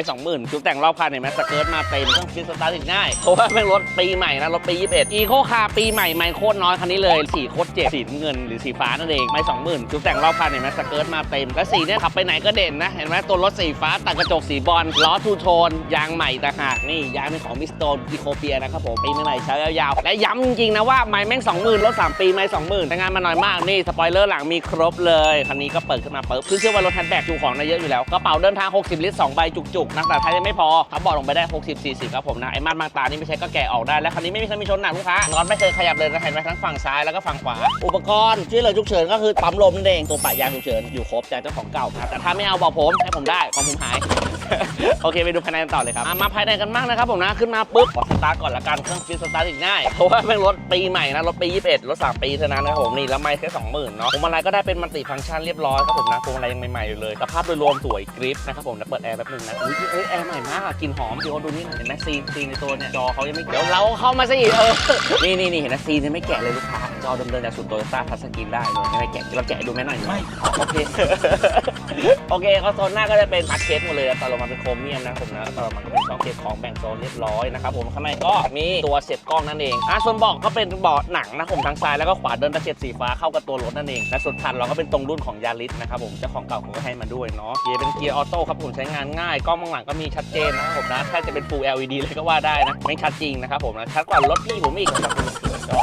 ไม่สองหมื่นชุดแต่งรอบคันเห็นไหมสเกิร์ตมาเต็มเครื่องฟิตสตาร์ทติดง่าย เพราะว่าเป็นรถปีใหม่นะ รถปี 21 อีโคคาร์ปีใหม่ไม่โคตรน้อยคันนี้เลย สีโคตรเจ็บสีเงินหรือสีฟ้านั่นเองไม่สองหมื่นชุดแต่งรอบคันเห็นไหมสเกิร์ตมาเต็ม แล้วสีเนี่ยขับไปไหนก็เด่นนะ เห็นไหมตัวรถสีฟ้าตัดกระจกสีบอลล้อทูโทนยางใหม่ต่างหากนี่ยางเป็นของมิสโตนอีโคเปียนะครับผมปีใหม่ๆใช้ยาวๆและย้ำจริงนะว่าไม่แม่งสองหมื่นรถสามปีไม่สองหมื่นแต่งานมาหน่อยมากนี่สปอยเลอร์หลังมีครบเลยคันนี้ก็เปิดขึ้นมาปุ๊บคือเชื่อว่ารถแฮนด์แบ็กจูของได้เยอะอยู่แล้วกระเป๋าเดินทาง 60 ลิตร2ใบจุกนะแต่ท้ายยังไม่พอทับบอดลงไปได้ 60 40ครับผมนะไอ้มาดมาตานี่ไม่ใช่ก็แกะออกได้แล้วคันนี้ไม่มีเครื่องมีชนหนักลูกค้านอนไม่เคยขยับเลยนะเห็นไหมทั้งฝั่งซ้ายแล้วก็ฝั่งขวา อุปกรณ์ที่เหลือฉุกเฉินก็คือปั๊มลมนั่นเองตัวปะยางฉุกเฉินอยู่ครบจากเจ้าของเก่าครับแต่ถ้าไม่เอาบอกผมให้ผมได้ของผมหาย โอเค ไปดูภายในกันต่อเลยครับอะมาภายในกันบ้างนะครับผมนะขึ้นมาปุ๊บขอสตาร์ทก่อนละกันเครื่องฟิตสตาร์ทติดง่ายเพราะว่าเป็นรถปีใหม่นะรถปี 21 รถ 3 ปีเท่านั้นนะครับผมนี่แล้วไม่แค่20,000เนาะพวงมาลัยก็ได้เป็นมัลติฟังก์ชันเรียบร้อยครับผมนะพวงมาลัยยังใหม่ๆอยู่เลยสภาพโดยรวมสวยกริปนะครับผมนะเปิดแอร์แป๊บนึงนะอุ้ยเอ้ยแอร์ใหม่มากอะกลิ่นหอมพี่โอ๊ตดูนี่หน่อยเห็นไหมซีนซีนในตัวเนี่ยจอเขายังไม่เดี๋ยวเราเข้ามาสิเออนี่นี่นี่เห็นไหมซีนยังไม่แกะเลยลูกค้าจอเดิมๆจากสุดโตโยต้าทัชสกรีนได้เลยยังไงแกะเราแกะให้ดูไหมหน่อยไม่โอเคโอเคเขาโซนหน้าก็จะเป็นพัดเคสหมดเลยตอนลงมาเป็นโครเมียมนะครับผมนะตอนลงมาก็เป็นช่องเก็บของแบ่งโซนเรียบร้อยนะครับผมข้างในก็มีตัวเสียบกล้องนั่นเองอะส่วนเบาะก็เป็นเบาะหนังนะผมทางซ้ายแล้วก็ขวาเดินตะเข็บสีฟ้าเข้ากับตัวรถนั่นเองและส่วนพันเราก็เป็นตรงรุ่นของยาริสนะครับผมเจ้าของเก่าเขาก็ให้มาด้วยเนาะเกียร์เป็นเกียร์ออโต้ครับผมใช้งานง่ายกล้องมองหลังก็มีชัดเจนนะครับผมนะแทบจะเป็น Full LED เลยก็ว่าได้นะไม่ชัดจริงนะครับผมนะชัดกว่ารถพี่ผมอีกนะครับ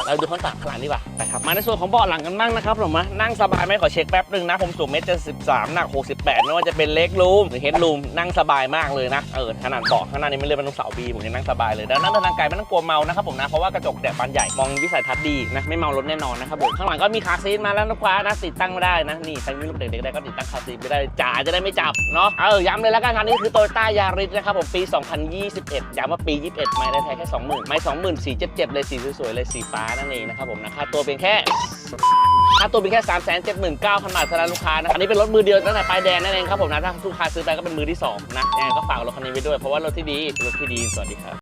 เราดูข้างต่างข้างหลังดีกว่านะครับมาในส่วนของเบาะหลังกันบ้างนะครับผมนะนั่งสบายไหมขอเช็คแป๊บนึงนะผมสูงเมตรเจ็ดสิบสามหนัก68ไม่ว่าจะเป็นเล็กรูมหรือเฮดรูมนั่งสบายมากเลยนะ เออ ขนาดเบาะข้างหน้านี้ไม่เลื่อนเป็นลูกเสาบีผมยังนั่งสบายเลย ดังนั้นทางไกลไม่ต้องกลัวเมานะครับผมนะ เพราะว่ากระจกแดดบานใหญ่ มองวิสัยทัศน์ดีนะ ไม่เมารถแน่นอนนะครับผม ข้างหลังก็มีคาซีทมาแล้วนะคว้านะติดตั้งไม่ได้นะ นี่ใครมีลูกเด็กๆได้ก็ติดตั้งคาซีทไม่ได้จ่าจะได้ไม่จับเนาะ เออ ย้ำเลยแล้วกันคันนี้คือโตโยต้ายาริสนะครับผมปี 2021ย้ำว่าปี 21 ไม่ได้แท้แค่20,000ไม่20,000สีเจ็บๆเลยสีสวยๆเลยสีฟ้านั่นเองนะครับผมนะค่าตัวเป็นแค่ ค่าตัวเป็นแค่ 3 7 9 0 0 0 บาทเท่านั้นลูกค้านะอันนี้เป็นรถมือเดียวตั้งแต่ปลายแดงนั่นเองครับผมนะถ้าลูกค้าซื้อไปก็เป็นมือที่สองนะยังไงก็ฝากรถคันนี้ไว้ด้วยเพราะว่ารถที่ดีรถที่ดีสวัสดีครับ